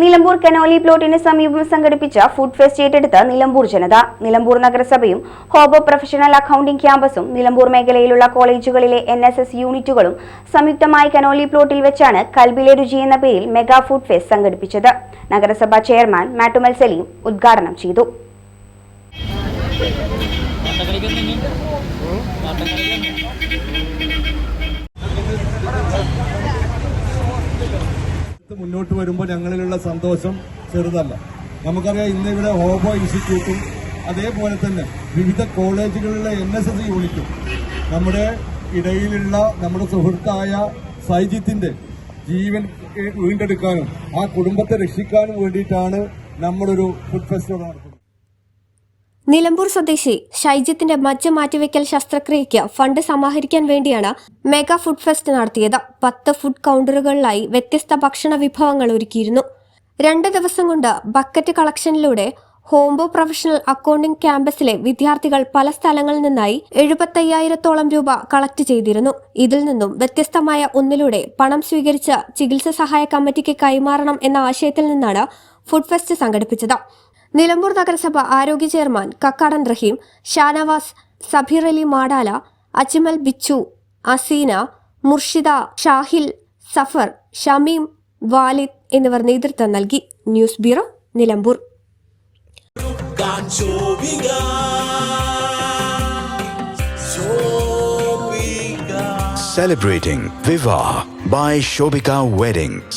Nilambur Conolly പ്ലോട്ടിന് സമീപം സംഘടിപ്പിച്ച food fest ഏറ്റെടുത്ത നിലമ്പൂർ ജനത. നിലമ്പൂർ നഗരസഭയും ഹോബോ പ്രൊഫഷണൽ അക്കൌണ്ടിംഗ് ക്യാമ്പസും നിലമ്പൂർ മേഖലയിലുള്ള കോളേജുകളിലെ എൻ യൂണിറ്റുകളും സംയുക്തമായി കനോലി പ്ലോട്ടിൽ വെച്ചാണ് കൽബിലെ രുചി എന്ന പേരിൽ മെഗാ ഫുഡ് ഫെസ്റ്റ് സംഘടിപ്പിച്ചത്. നഗരസഭാ ചെയർമാൻ മാറ്റുമൽ സലീം ഉദ്ഘാടനം ചെയ്തു. മുന്നോട്ട് വരുമ്പോൾ ഞങ്ങളിലുള്ള സന്തോഷം ചെറുതല്ല. നമുക്കറിയാം ഇന്ന് ഇവിടെ ഹോബോ ഇൻസ്റ്റിറ്റ്യൂട്ടും അതേപോലെ തന്നെ വിവിധ കോളേജുകളിലെ എൻ എസ് എസ് യൂണിറ്റും നമ്മുടെ ഇടയിലുള്ള നമ്മുടെ സുഹൃത്തായ സൈജിത്തിന്റെ ജീവൻ വീണ്ടെടുക്കാനും ആ കുടുംബത്തെ രക്ഷിക്കാനും വേണ്ടിയിട്ടാണ് നമ്മളൊരു ഫുഡ് ഫെസ്റ്റിവൽ നടത്തുന്നത്. നിലമ്പൂർ സ്വദേശി ഷൈജിത്തിന്റെ മജ്ജ മാറ്റിവെക്കൽ ശസ്ത്രക്രിയയ്ക്ക് ഫണ്ട് സമാഹരിക്കാൻ വേണ്ടിയാണ് മെഗാ ഫുഡ് ഫെസ്റ്റ് നടത്തിയത്. പത്ത് ഫുഡ് കൗണ്ടറുകളിലായി വ്യത്യസ്ത ഭക്ഷണ വിഭവങ്ങൾ ഒരുക്കിയിരുന്നു. രണ്ട് ദിവസം കൊണ്ട് ബക്കറ്റ് കളക്ഷനിലൂടെ ഹോംബോ പ്രൊഫഷണൽ അക്കൗണ്ടിംഗ് ക്യാമ്പസിലെ വിദ്യാർത്ഥികൾ പല സ്ഥലങ്ങളിൽ നിന്നായി എഴുപത്തയ്യായിരത്തോളം രൂപ കളക്ട് ചെയ്തിരുന്നു. ഇതിൽ നിന്നും വ്യത്യസ്തമായ ഒന്നിലൂടെ പണം സ്വീകരിച്ച് ചികിത്സ സഹായ കമ്മിറ്റിക്ക് കൈമാറണം എന്ന ആശയത്തിൽ നിന്നാണ് ഫുഡ് ഫെസ്റ്റ് സംഘടിപ്പിച്ചത്. നിലമ്പൂർ നഗരസഭ ആരോഗ്യ ചെയർമാൻ കക്കാടൻ റഹീം ഷാനവാസ് സബീർ അലി മാടാല അജ്മൽ ബിച്ചു അസീന മുർഷിദ ഷാഹിൽ സഫർ ഷമീം വാലിദ് എന്നിവർ നേതൃത്വം നൽകി news bureau Nilambur Celebrating Viva by Shobika Weddings.